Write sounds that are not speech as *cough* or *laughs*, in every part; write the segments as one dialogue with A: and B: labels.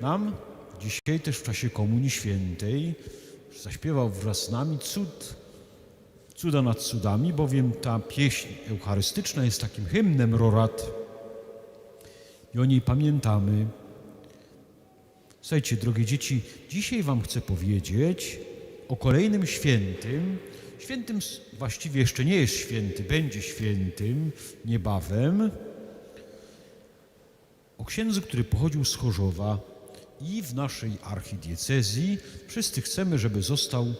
A: nam dzisiaj też w czasie Komunii Świętej zaśpiewał wraz z nami cud, cuda nad cudami, bowiem ta pieśń eucharystyczna jest takim hymnem rorat i o niej pamiętamy. Słuchajcie, drogie dzieci, dzisiaj Wam chcę powiedzieć o kolejnym świętym. Świętym właściwie jeszcze nie jest święty, będzie świętym niebawem. O księdzu, który pochodził z Chorzowa i w naszej archidiecezji wszyscy chcemy, żeby został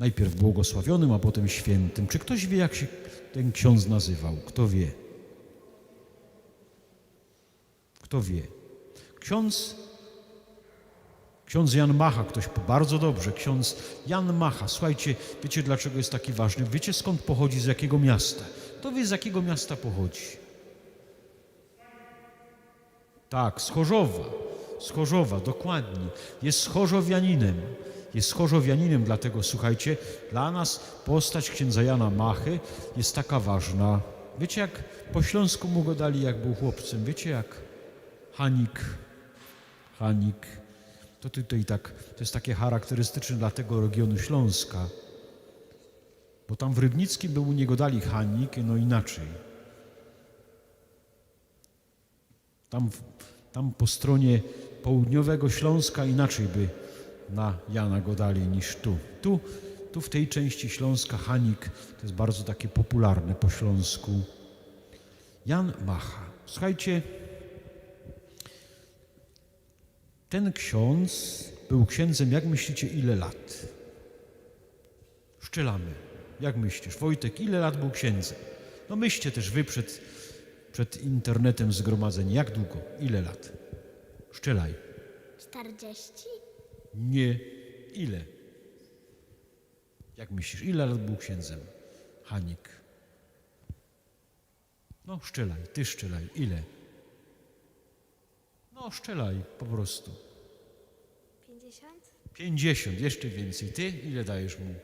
A: najpierw błogosławionym, a potem świętym. Czy ktoś wie, jak się ten ksiądz nazywał? Kto wie? Kto wie? Ksiądz Ksiądz Jan Macha, ktoś bardzo dobrze, ksiądz Jan Macha. Słuchajcie, wiecie dlaczego jest taki ważny? Wiecie skąd pochodzi, z jakiego miasta? To wie, z jakiego miasta pochodzi? Tak, z Chorzowa. Z Chorzowa, dokładnie. Jest Chorzowianinem. Jest Chorzowianinem, dlatego słuchajcie, dla nas postać księdza Jana Machy jest taka ważna. Wiecie, jak po śląsku mu go dali, jak był chłopcem? Wiecie, jak Hanik, Hanik. To tutaj tak, to jest takie charakterystyczne dla tego regionu Śląska. Bo tam w Rybnickim był u niego dali Hanik, no inaczej. Tam, tam po stronie południowego Śląska inaczej by na Jana go dali niż tu. Tu, tu w tej części Śląska Hanik to jest bardzo takie popularne po śląsku. Jan Macha. Słuchajcie, ten ksiądz był księdzem, jak myślicie, ile lat? Szczelamy. Jak myślisz? Wojtek, ile lat był księdzem? No myślcie też wy przed, przed internetem zgromadzeni. Jak długo? Ile lat? Szczelaj.
B: 40?
A: Nie. Ile? Jak myślisz, ile lat był księdzem? Hanik. No, szczelaj, ty szczelaj. Ile? No, szczelaj po prostu.
B: 50?
A: 50, jeszcze więcej. Ty ile dajesz mu?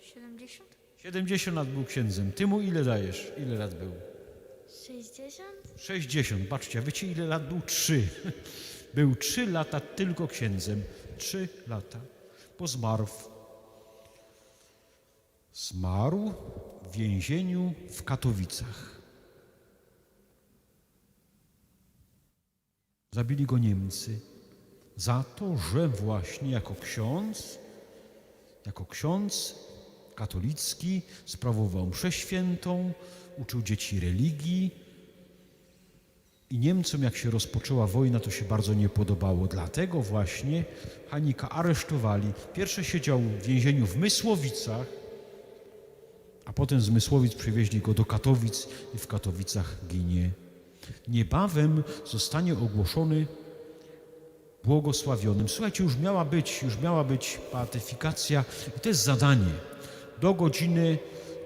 B: 70?
A: 70 lat był księdzem. Ty mu ile dajesz? Ile lat był?
B: 60?
A: 60. Patrzcie, wiecie ile lat był? Trzy. *laughs* Był trzy lata tylko księdzem. Trzy lata. Bo zmarł. Zmarł w więzieniu w Katowicach. Zabili go Niemcy za to, że właśnie jako ksiądz, jako ksiądz katolicki sprawował mszę świętą, uczył dzieci religii, i Niemcom, jak się rozpoczęła wojna, to się bardzo nie podobało. Dlatego właśnie Hanika aresztowali. Pierwsze siedział w więzieniu w Mysłowicach, a potem z Mysłowic przywieźli go do Katowic i w Katowicach ginie. Niebawem zostanie ogłoszony błogosławionym. Słuchajcie, już miała być, już miała być beatyfikacja i to jest zadanie. Do godziny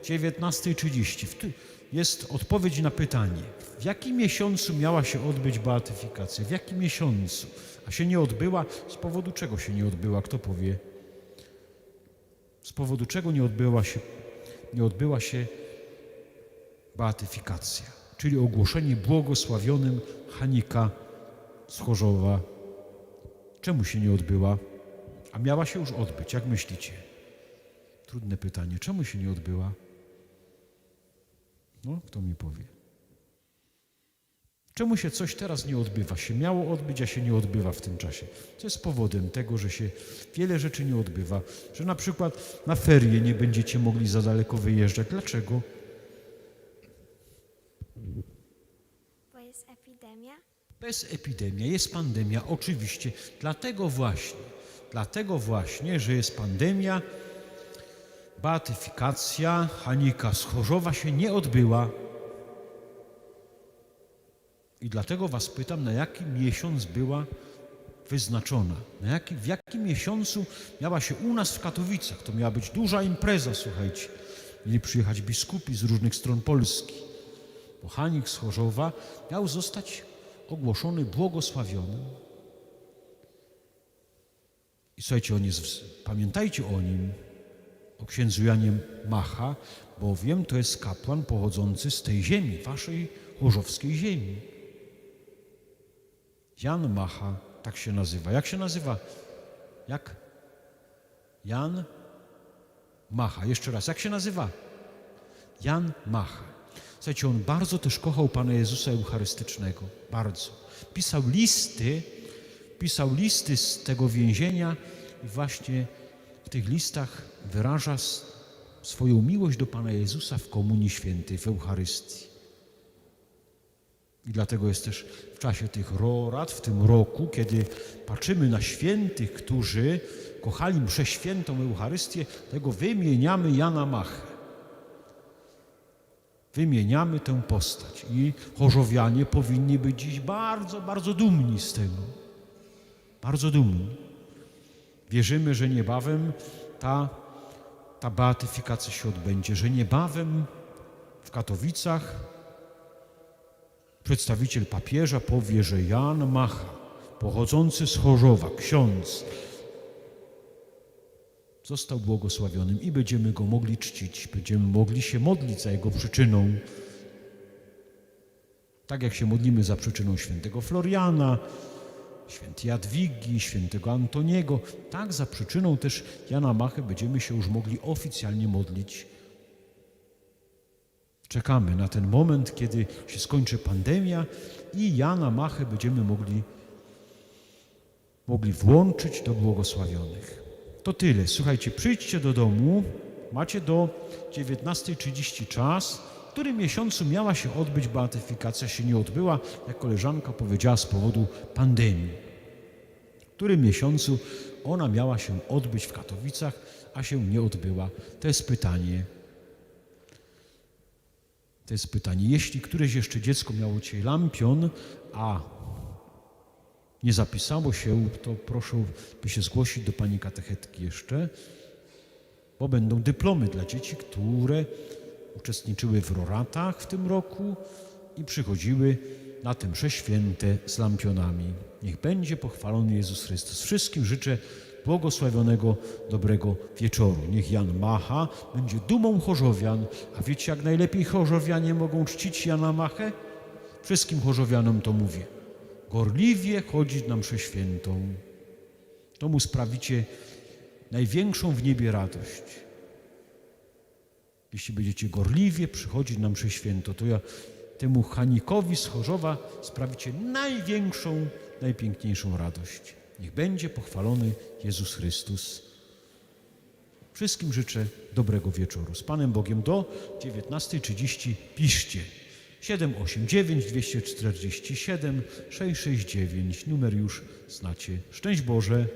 A: 19.30 W ty- jest odpowiedź na pytanie, w jakim miesiącu miała się odbyć beatyfikacja? W jakim miesiącu? A się nie odbyła? Z powodu czego się nie odbyła? Kto powie? Z powodu czego nie odbyła się, nie odbyła się beatyfikacja? Czyli ogłoszenie błogosławionym Hanika z Chorzowa. Czemu się nie odbyła? A miała się już odbyć, jak myślicie? Trudne pytanie. Czemu się nie odbyła? No, kto mi powie? Czemu się coś teraz nie odbywa? Się miało odbyć, a się nie odbywa w tym czasie. Co jest powodem tego, że się wiele rzeczy nie odbywa? Że na przykład na ferie nie będziecie mogli za daleko wyjeżdżać. Dlaczego?
B: Bo jest epidemia?
A: Bez epidemii, jest pandemia, oczywiście. Dlatego właśnie, dlatego właśnie, że jest pandemia, beatyfikacja Hanika z Chorzowa się nie odbyła. I dlatego was pytam, na jaki miesiąc była wyznaczona? Na jaki, w jakim miesiącu miała się u nas w Katowicach? To miała być duża impreza, słuchajcie. Mieli przyjechać biskupi z różnych stron Polski. Bo Hanik z Chorzowa miał zostać ogłoszony błogosławionym. I słuchajcie, on jest, pamiętajcie o nim, o księdzu Janie Macha, bowiem to jest kapłan pochodzący z tej ziemi, waszej chorzowskiej ziemi. Jan Macha, tak się nazywa. Jak się nazywa? Jak? Jan Macha. Jeszcze raz, jak się nazywa? Jan Macha. Słuchajcie, on bardzo też kochał Pana Jezusa Eucharystycznego. Bardzo. Pisał listy, pisał listy z tego więzienia i właśnie tych listach wyraża swoją miłość do Pana Jezusa w Komunii Świętej, w Eucharystii. I dlatego jest też w czasie tych rorad, w tym roku, kiedy patrzymy na świętych, którzy kochali mszę świętą Eucharystię, tego wymieniamy Jana Machę. Wymieniamy tę postać i chorzowianie powinni być dziś bardzo, bardzo dumni z tego. Bardzo dumni. Wierzymy, że niebawem ta, ta beatyfikacja się odbędzie, że niebawem w Katowicach przedstawiciel papieża powie, że Jan Macha, pochodzący z Chorzowa, ksiądz, został błogosławionym i będziemy go mogli czcić, będziemy mogli się modlić za jego przyczyną. Tak jak się modlimy za przyczyną świętego Floriana, świętej Jadwigi, świętego Antoniego, tak za przyczyną też Jana Machy będziemy się już mogli oficjalnie modlić. Czekamy na ten moment, kiedy się skończy pandemia i Jana Machę będziemy mogli, mogli włączyć do błogosławionych. To tyle. Słuchajcie, przyjdźcie do domu. Macie do 19.30 czas. Którym miesiącu miała się odbyć beatyfikacja, się nie odbyła, jak koleżanka powiedziała, z powodu pandemii. W którym miesiącu ona miała się odbyć w Katowicach, a się nie odbyła? To jest pytanie. To jest pytanie. Jeśli któreś jeszcze dziecko miało dzisiaj lampion, a nie zapisało się, to proszę, by się zgłosić do pani katechetki jeszcze, bo będą dyplomy dla dzieci, które uczestniczyły w roratach w tym roku i przychodziły na te msze święte z lampionami. Niech będzie pochwalony Jezus Chrystus. Wszystkim życzę błogosławionego, dobrego wieczoru. Niech Jan Macha będzie dumą chorzowian. A wiecie, jak najlepiej chorzowianie mogą czcić Jana Machę? Wszystkim chorzowianom to mówię. Gorliwie chodzić na mszę świętą. To mu sprawicie największą w niebie radość. Jeśli będziecie gorliwie przychodzić na mszę święto, to ja temu Hanikowi z Chorzowa sprawicie największą, najpiękniejszą radość. Niech będzie pochwalony Jezus Chrystus. Wszystkim życzę dobrego wieczoru. Z Panem Bogiem do 19.30 piszcie. 789 247 669. Numer już znacie. Szczęść Boże.